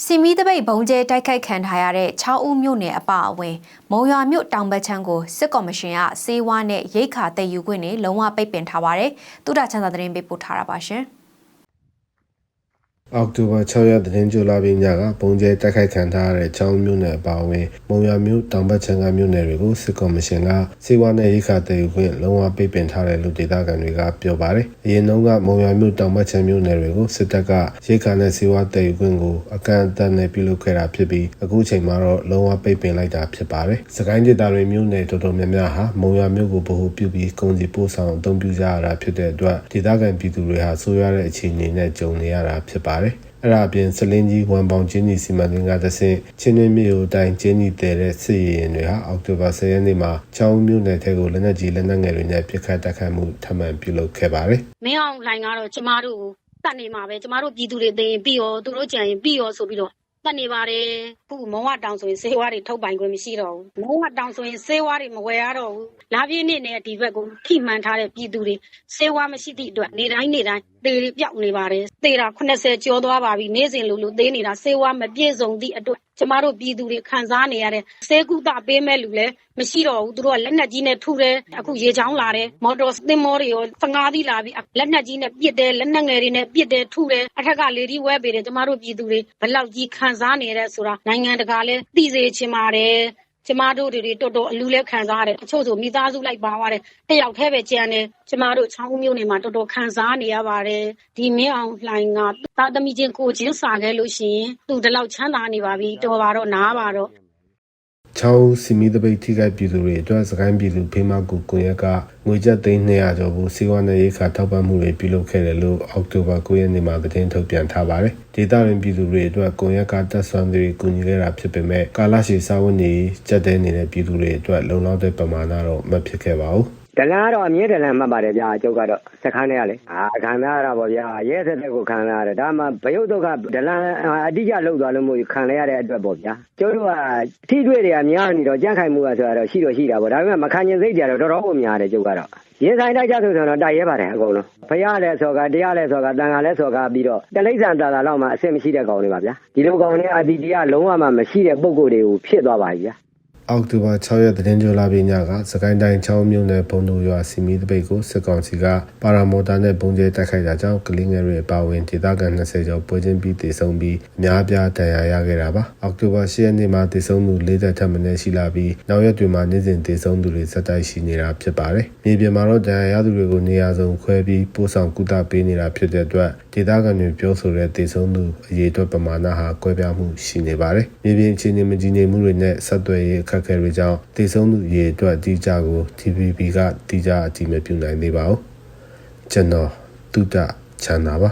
စီမီတပိတ်ဘုံကျဲတိုက်ခိုက်ခံထားရတဲ့6ဦးမြို့နယ်အပအဝင်မုံရွာမြို့တောင်ဘက်ချမ်းကိုစစ်ကော်မရှင်ကစေဝါနဲ့ရိတ်ခါတည်ယူခွင့်နဲ့လုံးဝပိတ်ပင်ထားပါတယ်။တုဒ္ဒချမ်းသာသတင်းပေးပို့ထားတာပါရှင်။ အောက်တိုဘာ6ရက်သတင်းကြိုလာပြီးညကပုံကျဲတိုက်ခိုက်ခံထားရတဲ့ချောင်းမြို့နယ်အပါအဝင်မုံရမြို့တောင်ဘက်ချန်ကမြို့နယ်တွေကိုစစ်ကော်မရှင်ကစေဝါနဲ့ရိခါတည်ယူခွင့်လုံးဝပိတ်ပင်ထားတယ်လို့ဒေသခံတွေကပြောပါတယ်။အရင်တုန်းကမုံရမြို့တောင်ဘက်ချန်မြို့နယ်တွေကိုစစ်တပ်ကရိခါနဲ့စေဝါတည်ယူခွင့်ကိုအကန့်အသတ်နဲ့ပြုလုပ်ခဲ့တာဖြစ်ပြီးအခုချိန်မှာတော့လုံးဝပိတ်ပင်လိုက်တာဖြစ်ပါတယ်။စကိုင်းဒေသတွေမြို့နယ်တော်တော်များများဟာမုံရမြို့ကိုဗဟိုပြုပြီးကုန်စည်ပို့ဆောင်အသုံးပြုကြရတာဖြစ်တဲ့အတွက်ဒေသခံပြည်သူတွေဟာဆိုးရွားတဲ့အခြေအနေနဲ့ကြုံနေရတာဖြစ်ပါတယ်။အဲ့ဒါအပြင်စလင်းကြီးဝန်ပေါင်ကျင်းကြီးစီမံကိန်းကသဆင့်ချင်းတွင်းမြို့အတိုင်းကျင်းကြီးတဲတဲ့စစ်ရေးရင်တွေဟာအောက်တိုဘာ10ရက်နေ့မှာချောင်းမြို့နယ်ထဲကိုလက်နက်ကြီးလက်နက်ငယ်တွေနဲ့ပစ်ခတ်တိုက်ခိုက်မှုထပ်မံပြုလုပ်ခဲ့ပါတယ်မင်းအောင်လှိုင်ကတော့ကျမတို့ကိုတတ်နေမှာပဲကျမတို့ပြည်သူတွေသိရင်ပြီးရောသူတို့ကြံရင်ပြီးရောဆိုပြီးတော့တတ်နေပါတယ်ခုမုံဝတောင်ဆိုရင်စေဝါတွေထုတ်ပိုင်ခွင့်မရှိတော့ဘူးမုံဝတောင်ဆိုရင်စေဝါတွေမဝယ်ရတော့ဘူးလာပြည့်နေ့နဲ့ဒီဘက်ကိုထိမှန်ထားတဲ့ပြည်သူတွေစေဝါမရှိသည့်အတွက်နေတိုင်းနေတိုင်း သေတွေပြောက်နေပါတယ် သေတာ80ကျော်သွားပါပြီ နေ့စဉ်လိုလို သေနေတာစေဝါမပြည့်စုံသည့်အတွက် ကျမတို့ ပြည်သူတွေ ခံစားနေရတဲ့စေကုသပေးမဲ့လူလည်း မရှိတော့ဘူး သူတို့က လက်နက်ကြီးနဲ့ ထုတယ် အခု ရေချောင်းလာတယ် မော်တော်သင်္ဘောတွေရော15သီးလာပြီးလက်နက်ကြီးနဲ့ ပစ်တယ် လက်နက်ငယ်တွေနဲ့ ပစ်တယ် ထုတယ် အထက်က လေဒီဝဲပေးတယ် ကျမတို့ ပြည်သူတွေဘလောက်ကြီး ခံစားနေရတဲ့ဆိုတာ နိုင်ငံတကာလည်း သိစေချင်ပါတယ် ကျမတို့တွေတော်တော်အလူလဲခံစားရတယ် တချို့ဆို မိသားစုလိုက်ပါသွားတယ် တယောက်တည်းပဲကြံတယ် ကျမတို့ ချောင်းမျိုးနေမှာ တော်တော်ခံစားနေရပါတယ် ဒီမင်းအောင်လှိုင်ကတာသမီချင်း ကိုချင်းစာခဲ့လို့ရှိရင် သူဒီလောက်ချမ်းသာနေပါပြီ တော်ပါတော့ နားပါတော့ ချောင်းစီမီတပိတ်ထိခိုက်ပြည်သူတွေအတွက်စကိုင်းပြည်သူဖေးမကူကွန်ရက်ကငွေကျပ်သိန်း200ကျော်ဘူးစီဝါနဲ့ရိခါထောက်ပံ့မှုတွေပြုလုပ်ခဲ့တယ်လို့အောက်တိုဘာ9ရက်နေ့မှာသတင်းထုတ်ပြန်ထားပါတယ်ဒေသတွင်ပြည်သူတွေအတွက်ကွန်ရက်ကတက်ဆွမ်းတွေကူညီခဲ့တာဖြစ်ပေမဲ့ကာလရှည်စာဝန်ကြီးကြက်တဲနေတဲ့ပြည်သူတွေအတွက်လုံလောက်တဲ့ပမာဏတော့မဖြစ်ခဲ့ပါဘူး ဒလန်ကတော့အမြဲဒလန်မှတ်ပါတယ်ဗျာအကျုပ်ကတော့စခန်းထဲကလေအာခံရတာပေါ့ဗျာရဲစက်တဲ့ကိုခံရရတယ်ဒါမှဘယုတ်ဒုက္ခဒလန်အတိအကျလောက်သွားလို့မို့ခံရရတဲ့အတွက်ပေါ့ဗျာကျုပ်တို့ကအထီးတွေ့တွေကများနေတော့ကြန့်ခိုင်မှုကဆိုတော့ရှိတော့ရှိတာပေါ့ဒါပေမဲ့မခံကျင်စိတ်ကြတော့တော်တော်ကိုများတယ်ကျုပ်ကတော့ရင်ဆိုင်တိုက်ကြဆိုဆိုတော့တိုက်ရဲပါတယ်အကုန်လုံးဖရလဲဆိုကတရားလဲဆိုကတန်ခါလဲဆိုကပြီးတော့တလိမ့်ဆန်တာတာလောက်မှအဆင်မရှိတဲ့ကောင်တွေပါဗျာဒီလိုကောင်တွေအတီတရားလုံးဝမှမရှိတဲ့ပုံကိုယ်တွေကိုဖြစ်သွားပါပြီဗျာ အောက်တိုဘာ6ရက်သတင်းကြိုလာပြီးညကစကိုင်းတိုင်းချောင်းမြို့နယ်ဘုံတို့ရွာစီမီတပိတ်ကိုစစ်ကောင်စီကပါရာမော်တာနဲ့ပုံကျဲတိုက်ခိုက်တာကြောင့်ကလင်းငယ်တွေအပါအဝင်ဒေသခံ20ကျော်ပွဲချင်းပြီးတည်ဆုံပြီးအများအပြားဒဏ်ရာရခဲ့တာပါအောက်တိုဘာ10ရက်နေ့မှာတည်ဆုံသူ40ထပ်မံရှိလာပြီးနောက်ရက်တွေမှာနေ့စဉ်တည်ဆုံသူတွေဆက်တိုက်ရှိနေတာဖြစ်ပါတယ်မြေပြင်မှာတော့ဒဏ်ရာရသူတွေကိုနေရာစုံခွဲပြီးပို့ဆောင်ကုသပေးနေတာဖြစ်တဲ့အတွက်ဒေသခံတွေပြောဆိုတဲ့တည်ဆုံသူအရေးအတွက်ပမာဏဟာကွဲပြားမှုရှိနေပါတယ်မြေပြင်အခြေအနေမကြီးနေမှုတွေနဲ့ဆက်သွယ်ရေးအခက်အခဲတွေကြောင့်တည်ဆုံသူအရေးအတွက်အတိအကျကို TVB ကတိကျအကြည့်မပြုနိုင်သေးပါဘူးကျွန်တော်တုဒ္ဒချန်တာပါ